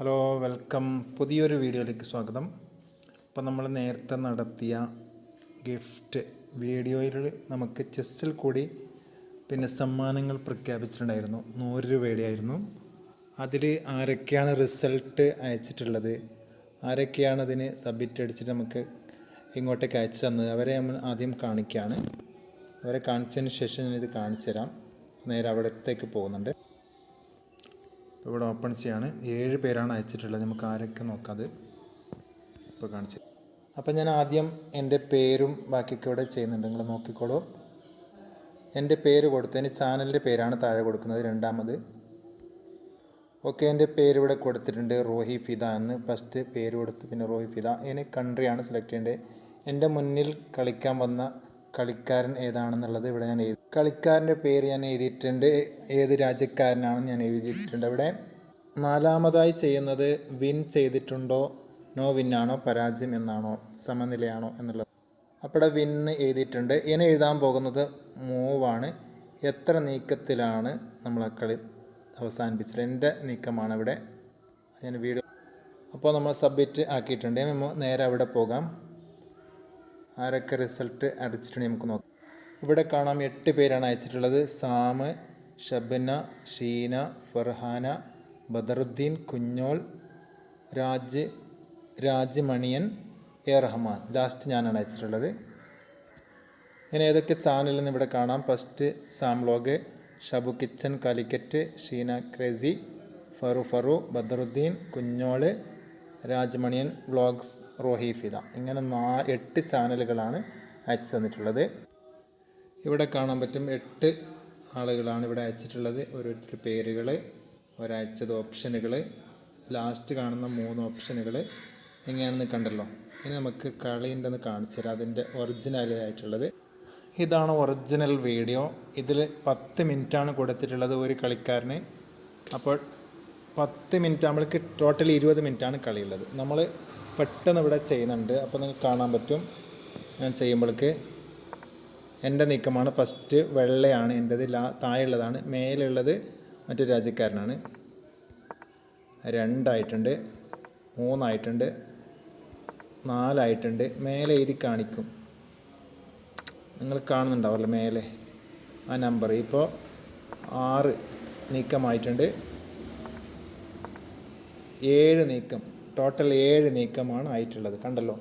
Hello welcome. പുതിയൊരു വീഡിയോയിലേക്ക് സ്വാഗതം. അപ്പോൾ നമ്മൾ നേരത്തെ നടത്തിയ ഗിഫ്റ്റ് വീഡിയോയിൽ നമുക്ക് ചെസ്സിൽ കൂടി പിന്നെ സമ്മാനങ്ങൾ പ്രഖ്യാപിച്ചിട്ടുണ്ടായിരുന്നു. നൂറ് രൂപയുടെയായിരുന്നു അതിൽ ആരൊക്കെയാണ് റിസൾട്ട് അയച്ചിട്ടുള്ളത്? ആരൊക്കെയാണ് അതിന് സബ്മിറ്റ് അടിച്ചിട്ട് നമുക്ക് ഇങ്ങോട്ടേക്ക് അയച്ചു തന്നത്? അവരെ നമ്മൾ ആദ്യം കാണിക്കുകയാണ്. അവരെ കാണിച്ചതിന് ശേഷം ഞാനിത് കാണിച്ചു തരാം നേരെ അവിടത്തേക്ക് പോകുന്നുണ്ട്. ഇവിടെ ഓപ്പൺ ചെയ്യാണ്. ഏഴ് പേരാണ് അയച്ചിട്ടുള്ളത്. നമുക്ക് ആരൊക്കെ നോക്കാതെ ഇപ്പോൾ കാണിച്ചു അപ്പോൾ ഞാൻ ആദ്യം എന്റെ പേരും ബാക്കിയൊക്കെ ഇവിടെ ചെയ്യുന്നുണ്ട്. നിങ്ങൾ നോക്കിക്കോളൂ. എന്റെ പേര് കൊടുത്തതിന് ചാനലിന്റെ പേരാണ് താഴെ കൊടുക്കുന്നത്. രണ്ടാമത്. ഓക്കെ എന്റെ പേര് ഇവിടെ കൊടുത്തിട്ടുണ്ട് റോഹി ഫിദ എന്ന്. ഫസ്റ്റ് പേര് കൊടുത്ത് പിന്നെ റോഹി ഫിദ. ഇനി കൺട്രിയാണ് സെലക്ട് ചെയ്യേണ്ടത്. എന്റെ മുന്നിൽ കളിക്കാൻ വന്ന കളിക്കാരൻ ഏതാണെന്നുള്ളത് ഇവിടെ ഞാൻ എഴുതി കളിക്കാരന്റെ പേര് ഞാൻ എഴുതിയിട്ടുണ്ട്. ഏത് രാജ്യക്കാരനാണെന്ന് ഞാൻ എഴുതിയിട്ടുണ്ട്. അവിടെ നാലാമതായി ചെയ്യുന്നത് വിൻ ചെയ്തിട്ടുണ്ടോ? നോ വിന്നാണോ പരാജയം എന്നാണോ? സമനിലയാണോ? എന്നുള്ളത്. അപ്പോൾ വിന്ന് എഴുതിയിട്ടുണ്ട്. ഇനി എഴുതാൻ പോകുന്നത് മൂവാണ് എത്ര നീക്കത്തിലാണ് നമ്മൾ ആ കളി അവസാനിപ്പിച്ചത്? എന്റെ നീക്കമാണ് ഇവിടെ. ഞാൻ വീഡിയോ അപ്പോൾ നമ്മൾ സബ്മിറ്റ് ആക്കിയിട്ടുണ്ട്. നേരെ അവിടെ പോകാം. ആരൊക്കെ റിസൾട്ട് അടിച്ചിട്ടുണ്ട് നമുക്ക് നോക്കാം. ഇവിടെ കാണാം എട്ട് പേരാണ് അയച്ചിട്ടുള്ളത്. Sam Shabana Sheena Farhana Badaruddin Kunjol Raj Rajmaniyan A. Rahman. Last ഞാനാണ് അയച്ചിട്ടുള്ളത്. ഇനി ഏതൊക്കെ ചാനലിൽ നിന്ന് ഇവിടെ കാണാം? First Sam vlog Shabu kitchen Calicut Sheena crazy Faru Faru Badaruddin Kunjol Rajamaniyan vlogs Rohi Fida ഇങ്ങനെ നാ എട്ട് ചാനലുകളാണ് അയച്ചു തന്നിട്ടുള്ളത്. ഇവിടെ കാണാൻ പറ്റും എട്ട് ആളുകളാണ് ഇവിടെ അയച്ചിട്ടുള്ളത്. ഓരോരുത്തർ പേരുകൾ ഒരയച്ചത് ഓപ്ഷനുകൾ ലാസ്റ്റ് കാണുന്ന മൂന്ന് ഓപ്ഷനുകൾ എങ്ങനെയാണെന്ന് കണ്ടല്ലോ. ഇനി നമുക്ക് കളീന്റെ കാണിച്ചു തരാം. അതിന്റെ ഒറിജിനലായിട്ടുള്ളത് ഇതാണ് ഒറിജിനൽ വീഡിയോ ഇതിൽ പത്ത് മിനിറ്റാണ് കൊടുത്തിട്ടുള്ളത് ഒരു കളിക്കാരന്. അപ്പോൾ പത്ത് മിനിറ്റ് നമ്മൾക്ക് ടോട്ടൽ ഇരുപത് മിനിറ്റാണ് കളിയുള്ളത്. നമ്മൾ പെട്ടെന്ന് ഇവിടെ ചെയ്യുന്നുണ്ട്. അപ്പോൾ നിങ്ങൾക്ക് കാണാൻ പറ്റും. ഞാൻ ചെയ്യുമ്പോഴേക്ക് എന്റെ നീക്കമാണ്. ഫസ്റ്റ് വെള്ളയാണ് എന്റേത്. ലാ താഴെയുള്ളതാണ്. മേലുള്ളത് മറ്റൊരു രാജ്യക്കാരനാണ്. രണ്ടായിട്ടുണ്ട്. മൂന്നായിട്ടുണ്ട്. നാലായിട്ടുണ്ട്. മേലെ എഴുതി കാണിക്കും. നിങ്ങൾ കാണുന്നുണ്ടാവല്ലോ മേലെ ആ നമ്പർ ഇപ്പോൾ ആറ് നീക്കമായിട്ടുണ്ട്. ഏഴ് നീക്കം ടോട്ടൽ ഏഴ് നീക്കമാണ് ആയിട്ടുള്ളത്. കണ്ടല്ലോ?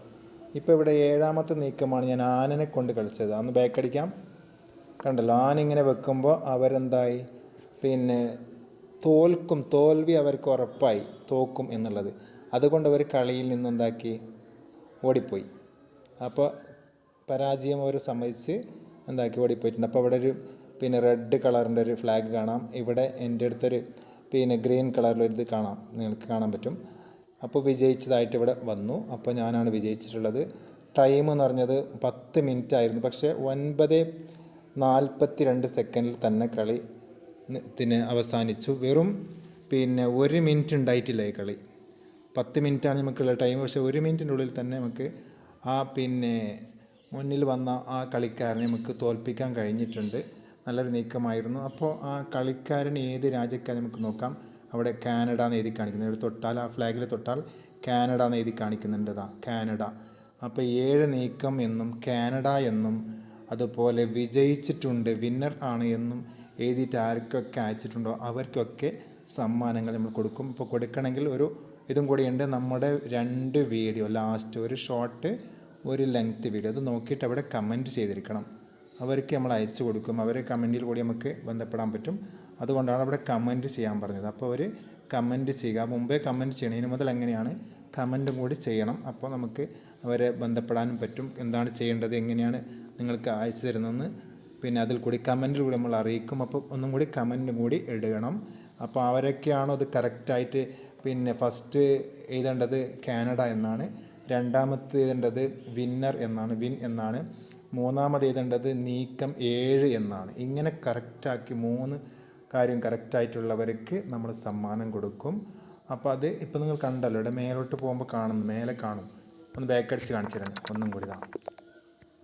ഇപ്പോൾ ഇവിടെ ഏഴാമത്തെ നീക്കമാണ് ഞാൻ ആനനെ കൊണ്ട് കളിച്ചത്. അന്ന് ബാക്കടിക്കാം കണ്ടല്ലോ? ആനിങ്ങനെ വെക്കുമ്പോൾ അവരെന്തായി? പിന്നെ തോൽക്കും തോൽവി അവർക്ക് ഉറപ്പായി. തോക്കും എന്നുള്ളത്. അതുകൊണ്ട് അവർ കളിയിൽ നിന്നെന്താക്കി ഓടിപ്പോയി. അപ്പോൾ പരാജയം അവർ സമ്മതിച്ച് എന്താക്കി? ഓടിപ്പോയിട്ടുണ്ട്. അപ്പോൾ അവിടെ ഒരു പിന്നെ റെഡ് കളറിന്റെ ഒരു ഫ്ലാഗ് കാണാം. ഇവിടെ എന്റെ അടുത്തൊരു പിന്നെ ഗ്രീൻ കളറിലൊരിത് കാണാം. നിങ്ങൾക്ക് കാണാൻ പറ്റും. അപ്പോൾ വിജയിച്ചതായിട്ട് ഇവിടെ വന്നു. അപ്പോൾ ഞാനാണ് വിജയിച്ചിട്ടുള്ളത്. ടൈം എന്ന് പറഞ്ഞത് പത്ത് മിനിറ്റ് ആയിരുന്നു. പക്ഷേ ഒൻപത് നാൽപ്പത്തി രണ്ട് സെക്കൻഡിൽ തന്നെ കളി ത്തിന് അവസാനിച്ചു. വെറും പിന്നെ ഒരു മിനിറ്റ് ഉണ്ടായിട്ടില്ല ഈ കളി. പത്ത് മിനിറ്റാണ് നമുക്കുള്ള ടൈം. പക്ഷേ ഒരു മിനിറ്റിന്റെ ഉള്ളിൽ തന്നെ നമുക്ക് ആ പിന്നെ മുന്നിൽ വന്ന ആ കളിക്കാരനെ നമുക്ക് തോൽപ്പിക്കാൻ കഴിഞ്ഞിട്ടുണ്ട്. നല്ലൊരു നീക്കമായിരുന്നു. അപ്പോൾ ആ കളിക്കാരൻ ഏത് രാജ്യക്കാരൻ നമുക്ക് നോക്കാം. അവിടെ കാനഡ എന്ന് എഴുതി കാണിക്കുന്നത് ഇവിടെ തൊട്ടാൽ ആ ഫ്ലാഗിൽ തൊട്ടാൽ കാനഡ എന്ന് എഴുതി കാണിക്കുന്നുണ്ട് ഇതാ കാനഡ. അപ്പോൾ ഏഴ് നീക്കം എന്നും കാനഡ എന്നും അതുപോലെ വിജയിച്ചിട്ടുണ്ട് വിന്നർ ആണ് എന്നും എഴുതിയിട്ട് ആർക്കൊക്കെ അയച്ചിട്ടുണ്ടോ അവർക്കൊക്കെ സമ്മാനങ്ങൾ നമ്മൾ കൊടുക്കും. ഇപ്പോൾ കൊടുക്കണമെങ്കിൽ ഒരു ഇതും കൂടിയുണ്ട് നമ്മുടെ രണ്ട് വീഡിയോ ലാസ്റ്റ് ഒരു ഷോർട്ട് ഒരു ലെങ്ത് വീഡിയോ. അത് നോക്കിയിട്ട് അവിടെ കമന്റ് ചെയ്തിരിക്കണം. അവർക്ക് നമ്മൾ അയച്ചു കൊടുക്കും. അവരെ കമന്റിൽ കൂടി നമുക്ക് ബന്ധപ്പെടാൻ പറ്റും. അതുകൊണ്ടാണ് അവിടെ കമന്റ് ചെയ്യാൻ പറഞ്ഞത്. അപ്പോൾ അവർ കമന്റ് ചെയ്യുക. മുമ്പേ കമന്റ് ചെയ്യണതിന് മുതൽ എങ്ങനെയാണ് കമന്റും കൂടി ചെയ്യണം. അപ്പോൾ നമുക്ക് അവരെ ബന്ധപ്പെടാനും പറ്റും. എന്താണ് ചെയ്യേണ്ടത്? എങ്ങനെയാണ് നിങ്ങൾക്ക് അയച്ചു തരുന്നതെന്ന് പിന്നെ അതിൽ കൂടി കമന്റിൽ കൂടി നമ്മൾ അറിയിക്കും. അപ്പോൾ ഒന്നും കൂടി കമന്റും കൂടി ഇടണം. അപ്പോൾ അവരൊക്കെയാണോ അത് കറക്റ്റായിട്ട് പിന്നെ ഫസ്റ്റ് എഴുതേണ്ടത് കാനഡ എന്നാണ്. രണ്ടാമത്തെ എഴുതേണ്ടത് വിന്നർ എന്നാണ്. വിൻ എന്നാണ്. മൂന്നാമത് എഴുതേണ്ടത് നീക്കം ഏഴ് എന്നാണ്. ഇങ്ങനെ കറക്റ്റാക്കി മൂന്ന് കാര്യം കറക്റ്റായിട്ടുള്ളവർക്ക് നമ്മൾ സമ്മാനം കൊടുക്കും. അപ്പോൾ അത് ഇപ്പോൾ നിങ്ങൾ കണ്ടല്ലോ ഇവിടെ മേലോട്ട് പോകുമ്പോൾ കാണുന്നു മേലെ കാണും. ഒന്ന് ബാക്ക് അടിച്ച് കാണിച്ചു തരാം ഒന്നും കൂടി ഇതാ.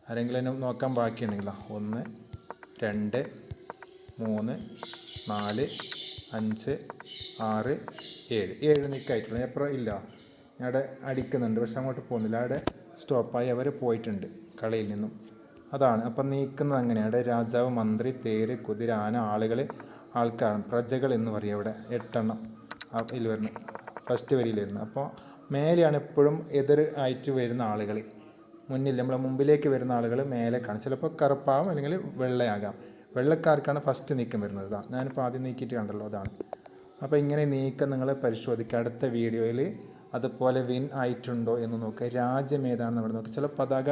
ആരെങ്കിലും എന്നെ നോക്കാൻ ബാക്കിയുണ്ടെങ്കിലോ? ഒന്ന് രണ്ട് മൂന്ന് നാല് അഞ്ച് ആറ് ഏഴ്. ഏഴ് നിൽക്കായിട്ടുള്ളൂ എപ്പുറം ഇല്ല. അവിടെ അടിക്കുന്നുണ്ട് പക്ഷെ അങ്ങോട്ട് പോകുന്നില്ല. അവിടെ സ്റ്റോപ്പായി അവർ പോയിട്ടുണ്ട് കളയിൽ നിന്നും. അതാണ്. അപ്പം നീക്കുന്നത് അങ്ങനെയാണ് രാജാവ് മന്ത്രി തേര് കുതിര ആന ആളുകൾ ആൾക്കാരാണ്. പ്രജകൾ എന്ന് പറയും അവിടെ. എട്ടെണ്ണം ഇതിൽ വരുന്നു ഫസ്റ്റ് വരിയിൽ വരുന്നു. അപ്പോൾ മേലെയാണ് എപ്പോഴും എതിർ ആയിട്ട് വരുന്ന ആളുകൾ. മുന്നിൽ നമ്മളെ മുമ്പിലേക്ക് വരുന്ന ആളുകൾ മേലെ കാണും ചിലപ്പോൾ കറുപ്പാവും അല്ലെങ്കിൽ വെള്ളയാകാം. വെള്ളക്കാർക്കാണ് ഫസ്റ്റ് നീക്കം വരുന്നത്. ഇതാ ഞാനിപ്പോൾ ആദ്യം നീക്കിയിട്ട് കണ്ടല്ലോ അതാണ്. അപ്പോൾ ഇങ്ങനെ നീക്കം നിങ്ങൾ പരിശോധിക്കുക. അടുത്ത വീഡിയോയിൽ അതുപോലെ വിൻ ആയിട്ടുണ്ടോ എന്ന് നോക്കുക. രാജ്യം ഏതാണെന്ന് അവിടെ നോക്കുക. ചില പതാക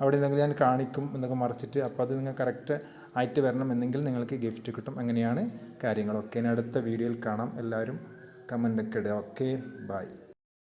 അവിടെ എന്തെങ്കിലും ഞാൻ കാണിക്കും എന്നൊക്കെ മറിച്ചിട്ട് അപ്പോൾ അത് നിങ്ങൾ കറക്റ്റ് ആയിട്ട് വരണം എന്നെങ്കിൽ നിങ്ങൾക്ക് ഗിഫ്റ്റ് കിട്ടും. അങ്ങനെയാണ് കാര്യങ്ങളൊക്കെ ഇനി അടുത്ത വീഡിയോയിൽ കാണാം. എല്ലാവരും കമന്റൊക്കെ ഇടുക. Okay bye